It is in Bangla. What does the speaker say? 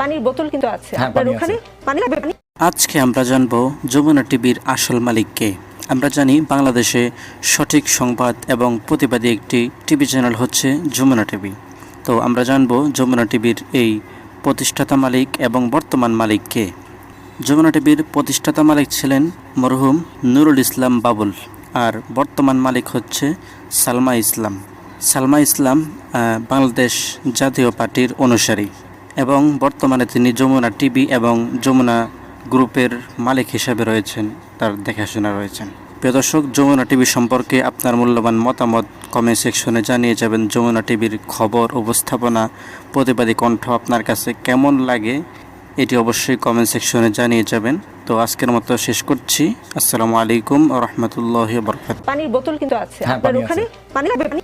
পানির বোতল কিন্তু আছে। হ্যাঁ, আপনার ওখানে পানি লাগবে পানি? আজকে আমরা জানব যমুনা টিভির আসল মালিককে। আমরা জানি বাংলাদেশে সঠিক সংবাদ এবং প্রতিবাদী একটি টিভি চ্যানেল হচ্ছে যমুনা টিভি। তো আমরা জানব যমুনা টিভির এই প্রতিষ্ঠাতা মালিক এবং বর্তমান মালিককে যমুনা টিভির প্রতিষ্ঠাতা মালিক ছিলেন মরহুম নুরুল ইসলাম বাবুল আর বর্তমান মালিক হচ্ছে সালমা ইসলাম। সালমা ইসলাম বাংলাদেশ জাতীয় পার্টির অনুসারী। এবং বর্তমানে তিনি যমুনা টিভি এবং যমুনা গ্রুপের মালিক হিসাবে রয়েছেন তার দেখাশোনা রয়েছেন। প্রিয় দর্শক যমুনা টিভি সম্পর্কে আপনার মূল্যবান মতামত কমেন্ট সেকশনে জানিয়ে যাবেন। যমুনা টিভির খবর উপস্থাপনা প্রতিবাদী কণ্ঠ আপনার কাছে কেমন লাগে এটি অবশ্যই কমেন্ট সেকশনে জানিয়ে যাবেন। তো আজকের মতো শেষ করছি। আসসালামু আলাইকুম রহমতুল্লাহ বরকাত পানির বোতল কিন্তু আছে। হ্যাঁ, আপনার ওখানে? আছে। পানি লাগবে? পানি?